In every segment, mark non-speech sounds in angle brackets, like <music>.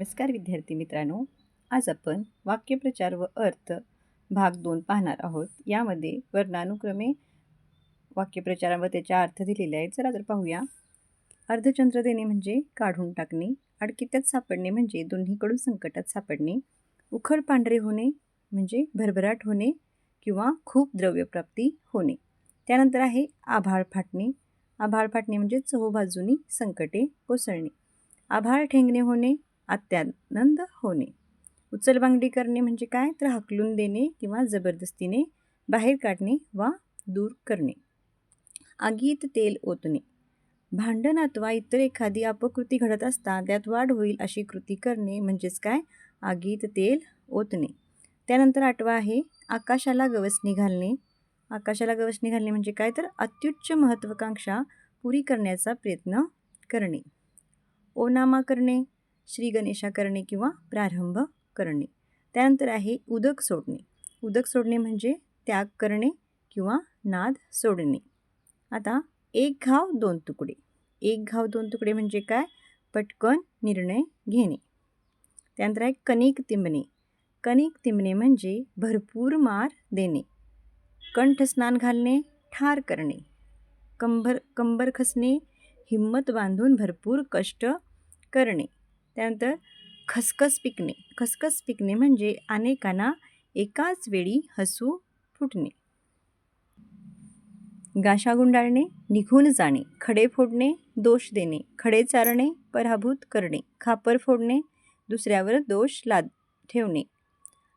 नमस्कार विद्यार्थी मित्रांनो आज आपण वाक्यप्रचार व अर्थ भाग दोन पाहणार आहोत. यामध्ये वर्णानुक्रमे वाक्यप्रचार व त्याचा अर्थ दिलेले आहेत. चला तर पाहूया. अर्धचंद्र देणे म्हणजे काढून टाकणे अडकित्यात सापडणे म्हणजे दोन्हीकडून संकटात सापडणे उखड पांढरे होणे म्हणजे भरभराट होणे किंवा खूप द्रव्यप्राप्ती होणे. त्यानंतर आहे आभाळ फाटणे आभाळ फाटणे म्हणजे चहूबाजूनी संकटे कोसळणे. आभाळ ठेंगणे होणे अत्यानंद होणे. उचलबांगडी करणे म्हणजे काय? तर हकलून देणे किंवा जबरदस्तीने बाहेर काढणे वा दूर करणे. आगीत तेल ओतणे. भांडण अथवा इतर एखादी अपकृती घडत असता त्यात वाढ होईल अशी कृती करणे म्हणजेच काय? आगीत तेल ओतणे. त्यानंतर आठवा आहे आकाशाला गवसणी घालणे. आकाशाला गवसणी घालणे म्हणजे काय? तर अत्युच्च महत्त्वाकांक्षा पुरी करण्याचा प्रयत्न करणे. ओनामा करणे. श्री गणेशा करणे किंवा प्रारंभ करणे. त्यानंतर आहे उदक सोडणे. उदक सोडणे म्हणजे त्याग करणे किंवा नाद सोडणे. आता एक घाव दोन तुकडे. एक घाव दोन तुकडे म्हणजे काय? पटकन निर्णय घेणे. त्यानंतर आहे कणिक तिंबणे. कणिक तिंबणे म्हणजे भरपूर मार देणे. कंठस्नान घालणे ठार करणे. कंबर कंबर खसणे हिंमत बांधून भरपूर कष्ट करणे. त्यानंतर खसखस पिकणे. खसखस पिकणे म्हणजे अनेकांना एकाच वेळी हसू फुटणे. गाशा गुंडाळणे निघून जाणे खडे फोडणे दोष देणे खडे चारणे पराभूत करणे खापर फोडणे दुसऱ्यावर दोष लाद ठेवणे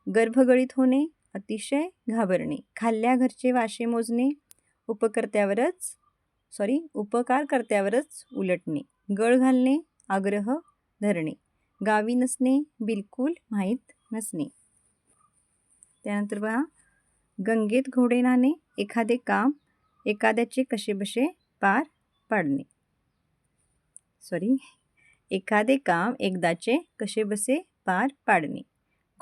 गर्भगळीत होणे अतिशय घाबरणे खाल्ल्या घरचे वाशे मोजणे उपकर्त्यावरच सॉरी उपकारकर्त्यावरच उलटणे गळ घालणे आग्रह धरणे. गावी नसणे बिलकुल माहीत नसणे. त्यानंतर बघा गंगेत घोडे नाणे एखादे काम एखाद्याचे कसेबसे पार पाडणे. सॉरी एखादे काम एकदाचे कसेबसे पार पाडणे.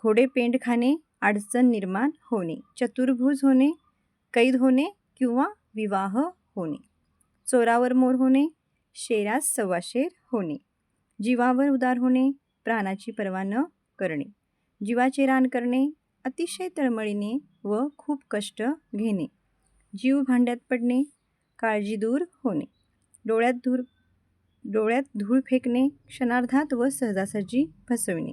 घोडे पेंड खाणे अडचण निर्माण होणे चतुर्भुज होणे कैद होणे किंवा विवाह होणे. चोरावर मोर होणे शेरास सव्वाशेर होणे. जीवावर उदार होणे प्राणाची पर्वा न करणे. जीवाचे रान करणे अतिशय तळमळीने व खूप कष्ट घेणे. जीव भांड्यात पडणे काळजी दूर होणे. डोळ्यात धूर डोळ्यात धूळ फेकणे क्षणार्धात व सहजासहजी फसविणे.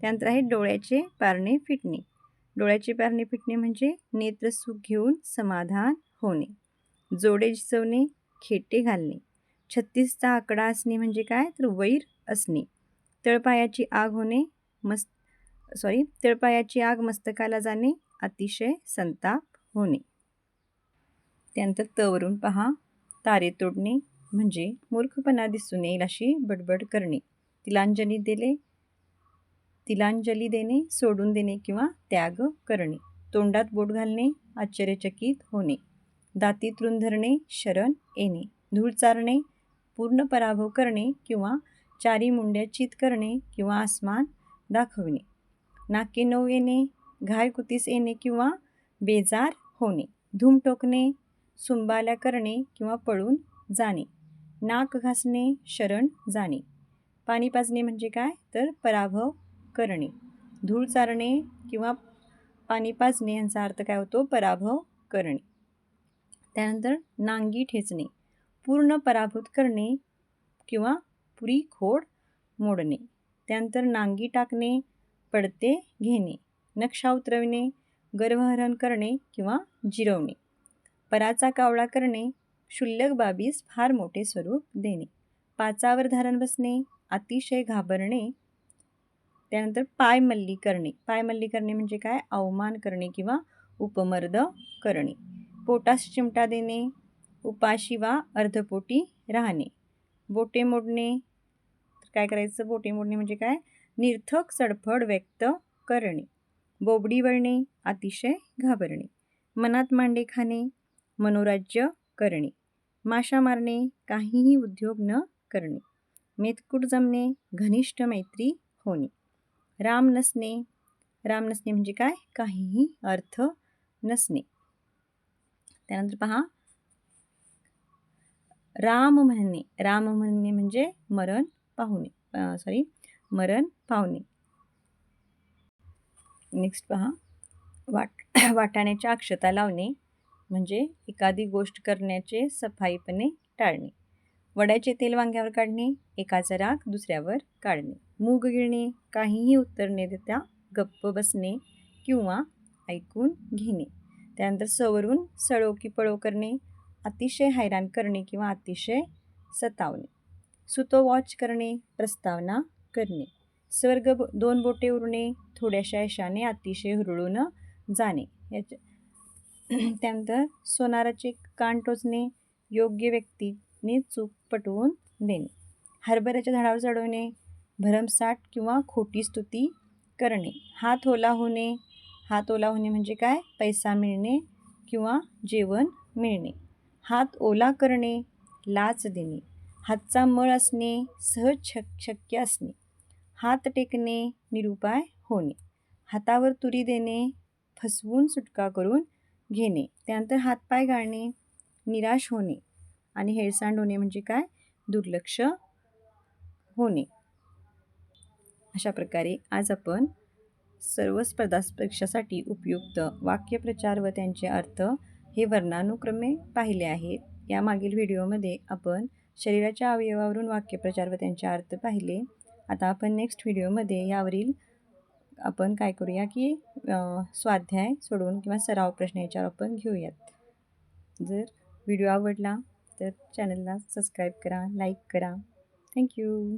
त्यानंतर आहे डोळ्याचे पारणे फिटणे. डोळ्याचे पारणे फिटणे म्हणजे नेत्रसुख घेऊन समाधान होणे. जोडे झिजवणे खेटे घालणे. छत्तीसचा आकडा असणे म्हणजे काय? तर वैर असणे. तळपायाची आग होणे मस्त सॉरी तळपायाची आग मस्तकाला जाणे अतिशय संताप होणे. त्यानंतर तवरून पहा तारे तोडणे म्हणजे मूर्खपणा दिसून येईल अशी बडबड करणे. तिलांजली दिले तिलांजली देणे सोडून देणे किंवा त्याग करणे. तोंडात बोट घालणे आश्चर्यचकित होणे. दातीत धरणे शरण येणे. धूळ चारणे पूर्ण पराभव करणे किंवा चारी मुंड्या चित करणे किंवा आसमान दाखवणे. नाके नऊ येणे घाय कुतीस येणे किंवा बेजार होणे धूम टोकणे सुंबाल्या करणे किंवा पळून जाणे नाक घासणे शरण जाणे. पाणी पाजणे म्हणजे काय? तर पराभव करणे. धूळ चारणे किंवा पाणी पाजणे यांचा अर्थ काय होतो? पराभव करणे. त्यानंतर नांगी ठेचणे. पूर्ण पराभूत करणे किंवा पुरी खोड मोडणे. त्यानंतर नांगी टाकणे पडते घेणे नक्षा उतरविणे गर्भहरण करणे किंवा जिरवणे. पराचा कावळा करणे क्षुल्लक बाबीस फार मोठे स्वरूप देणे. पाचावर धारण बसणे अतिशय घाबरणे. त्यानंतर पायमल्ली करणे. पायमल्ली करणे म्हणजे काय? अवमान करणे किंवा उपमर्द करणे. पोटास चिमटा देणे उपाशी वा अर्धपोटी राहणे. बोटे मोडणे. काय करायचं? बोटे मोडणे म्हणजे काय? निर्थक सडफड व्यक्त करणे. बोबडी वळणे अतिशय घाबरणे. मनात मांडे खाणे मनोराज्य करणे. माशा मारणे काहीही उद्योग न करणे. मेतकूट जमणे घनिष्ठ मैत्री होणे. राम नसणे. राम नसणे म्हणजे काय? काहीही अर्थ नसणे. त्यानंतर पहा राम म्हणणे राम म्हणणे म्हणजे मरण पाहुणे सॉरी मरण पाहुणे. नेक्स्ट पहा. वाट <coughs> वाटाण्याच्या अक्षता लावणे म्हणजे एखादी गोष्ट करण्याचे सफाईपणे टाळणे. वड्याचे तेल वांग्यावर काढणे एकाचा राग दुसऱ्यावर काढणे. मूग गिळणे काहीही उत्तर न देता गप्प बसणे किंवा ऐकून घेणे. त्यानंतर सवरून सळो की पळो करणे अतिशय हैराण करणे किंवा अतिशय सतावणे. सुतो वॉच करणे प्रस्तावना करणे. स्वर्ग ब- दोन बोटे उरणे थोड्याशा यशाने अतिशय हुरळून जाणे. याच्या <clears throat> त्यानंतर सोनाराचे कान टोचणे योग्य व्यक्तीने चूक पटवून देणे. हरभऱ्याच्या झाडावर चढवणे भरमसाठ किंवा खोटी स्तुती करणे. हात ओला होणे हात ओला होणे म्हणजे काय? पैसा मिळणे किंवा जेवण मिळणे. हात ओला करणे लाच देणे हातचा मळ असणे सहज शक शक्य असणे हात टेकणे निरुपाय होणे हातावर तुरी देणे फसवून सुटका करून घेणे त्यानंतर हातपाय गाळणे निराश होणे आणि हेळसांड होणे म्हणजे काय? दुर्लक्ष होणे. अशा प्रकारे आज आपण सर्व स्पर्धा परीक्षासाठी उपयुक्त वाक्यप्रचार व त्यांचे अर्थ हे वर्णानुक्रमे पाहिले आहेत. यामागील व्हिडिओमध्ये आपण शरीराच्या अवयवावरून वाक्यप्रचार व त्यांचे अर्थ पाहिले. आता आपण नेक्स्ट व्हिडिओमध्ये यावरील आपण काय करूया की स्वाध्याय सोडवून किंवा सराव प्रश्न याच्यावर आपण घेऊयात. जर व्हिडिओ आवडला तर चॅनलला सबस्क्राईब करा लाईक करा. थँक्यू